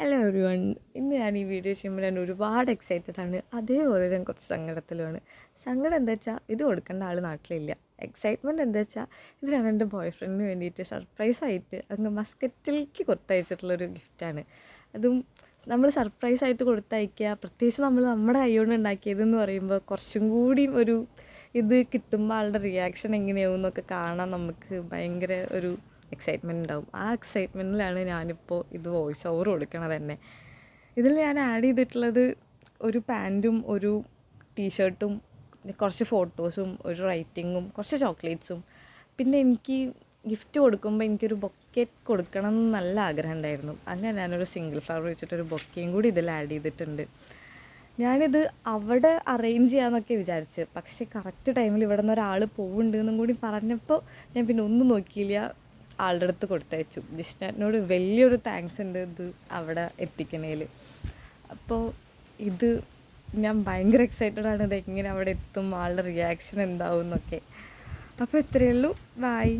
Hello every one ഇന്ന് ഞാൻ ഈ വീഡിയോ ചെയ്യുമ്പോൾ ഞാൻ ഒരുപാട് എക്സൈറ്റഡ് ആണ്. അതേപോലെ ഞാൻ കുറച്ച് സങ്കടത്തിലുമാണ്. സങ്കടം എന്താ വെച്ചാൽ ഇത് കൊടുക്കേണ്ട ആൾ നാട്ടിലില്ല. എക്സൈറ്റ്മെന്റ് എന്താ വെച്ചാൽ ഇത് ഞാൻ എന്റെ ബോയ് ഫ്രണ്ടിന് വേണ്ടിയിട്ട് സർപ്രൈസായിട്ട് അങ്ങ് മസ്കറ്റിലേക്ക് കൊടുത്തയച്ചിട്ടുള്ളൊരു ഗിഫ്റ്റാണ് അതും നമ്മൾ സർപ്രൈസായിട്ട് കൊടുത്തയക്കുക പ്രത്യേകിച്ച് നമ്മൾ നമ്മുടെ കൈകൊണ്ട് ഉണ്ടാക്കിയതെന്ന് പറയുമ്പോൾ കുറച്ചും കൂടി ഒരു ഇത് കിട്ടുമ്പോൾ ആളുടെ റിയാക്ഷൻ എങ്ങനെയാവും എന്നൊക്കെ കാണാൻ നമുക്ക് ഭയങ്കര ഒരു എക്സൈറ്റ്മെന്റ് ഉണ്ടാവും. ആ എക്സൈറ്റ്മെന്റിലാണ് ഞാനിപ്പോൾ ഇത് വോയിസ് ഓവർ കൊടുക്കണത് തന്നെ ഇതിൽ ഞാൻ ആഡ് ചെയ്തിട്ടുള്ളത് ഒരു പാന്റും ഒരു ടീഷർട്ടും കുറച്ച് ഫോട്ടോസും ഒരു റൈറ്റിങ്ങും കുറച്ച് ചോക്ലേറ്റ്സും പിന്നെ എനിക്ക് ഗിഫ്റ്റ് കൊടുക്കുമ്പോൾ എനിക്കൊരു ബൊക്കെ കൊടുക്കണം എന്ന് നല്ല ആഗ്രഹം ഉണ്ടായിരുന്നു. അങ്ങനെ ഞാനൊരു സിംഗിൾ ഫ്ലവർ വെച്ചിട്ടൊരു ബൊക്കയും കൂടി ഇതിൽ ആഡ് ചെയ്തിട്ടുണ്ട്. ഞാനിത് അവിടെ അറേഞ്ച് ചെയ്യാമെന്നൊക്കെ വിചാരിച്ച്. പക്ഷേ കറക്റ്റ് ടൈമിൽ ഇവിടെ നിന്ന് ഒരാൾ പോകുന്നുണ്ട് എന്നും കൂടി പറഞ്ഞപ്പോൾ ഞാൻ പിന്നെ ഒന്നും നോക്കിയില്ല. ആളുടെ അടുത്ത് കൊടുത്തയച്ചു. ജിഷ്ണനോട് വലിയൊരു താങ്ക്സ് ഉണ്ട് ഇത് അവിടെ എത്തിക്കണേൽ അപ്പോൾ ഇത് ഞാൻ ഭയങ്കര എക്സൈറ്റഡ് ആണ് ഇത് എങ്ങനെ അവിടെ എത്തും ആളുടെ റിയാക്ഷൻ എന്താവും എന്നൊക്കെ അപ്പോൾ ഇത്രയേ ഉള്ളൂ. ബായ്